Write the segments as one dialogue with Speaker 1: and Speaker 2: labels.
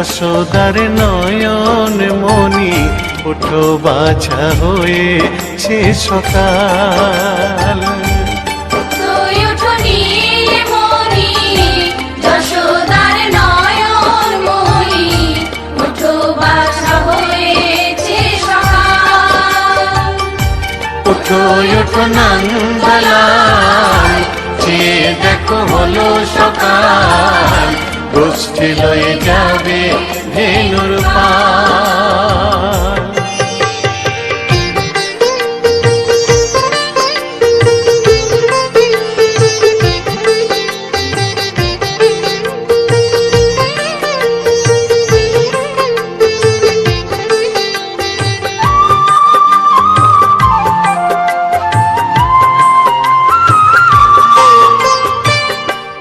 Speaker 1: যশোদার নয়ন মনি ওঠো বাছা
Speaker 2: ওঠো বাছা সকাল।
Speaker 1: ওঠো ওঠো যে দেখো হলো সকাল। গোষ্ঠী লয়ে যাবে ধেনুর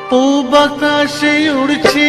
Speaker 1: পূব আকাশে উড়ছে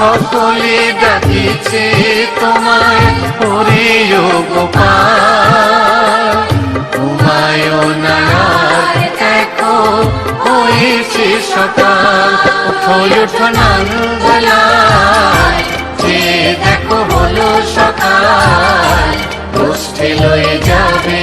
Speaker 1: সকলে ডাকিছে তোমায়, ওরে ও গোপাল হয়েছে সকাল। ওঠো ওঠো যে দেখো হলো সকাল। গোষ্ঠী লয়ে যাবে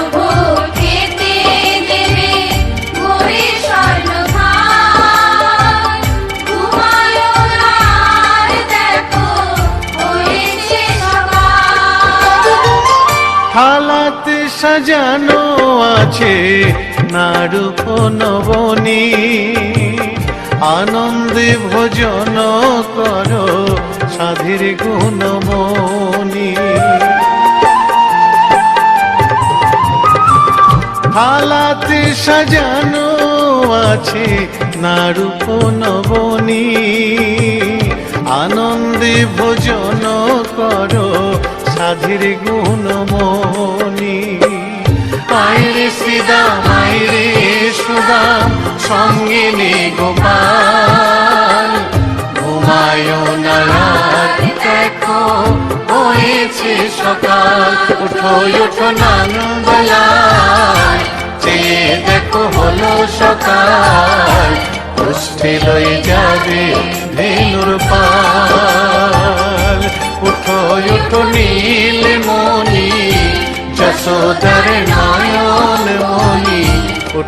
Speaker 1: সাজানো আছে নারূপ নবনী। আনন্দে ভোজন করো সাধীর গুণমণি। হালাতে সাজানো আছে নারূপ নবনী। আনন্দে ভোজন করো সাধীর গুণমণি। আইরে সিদাম আইরে সুদাম সঙ্গে নে গোপাল ঘুমায় না দেখো হয়েছে সকাল। উঠো উঠো নন্দলাল যে দেখো, হলো সকাল। পুষ্টি লয়ে যাবে ধেনুর পাল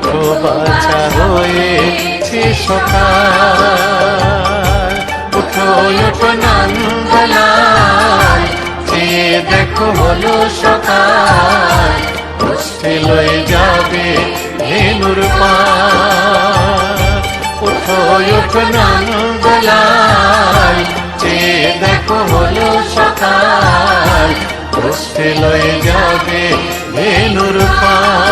Speaker 1: উঠো বাছা হয়েছে সকাল উঠো উঠো নন্দলাল যে দেখো হলো সকাল পুষ্টি লয়ে যাবে ধেনুর পাল উঠো উঠো নন্দলাল যে দেখো হলো সকাল গোষ্ঠী লয়ে যাবে ধেনুর পা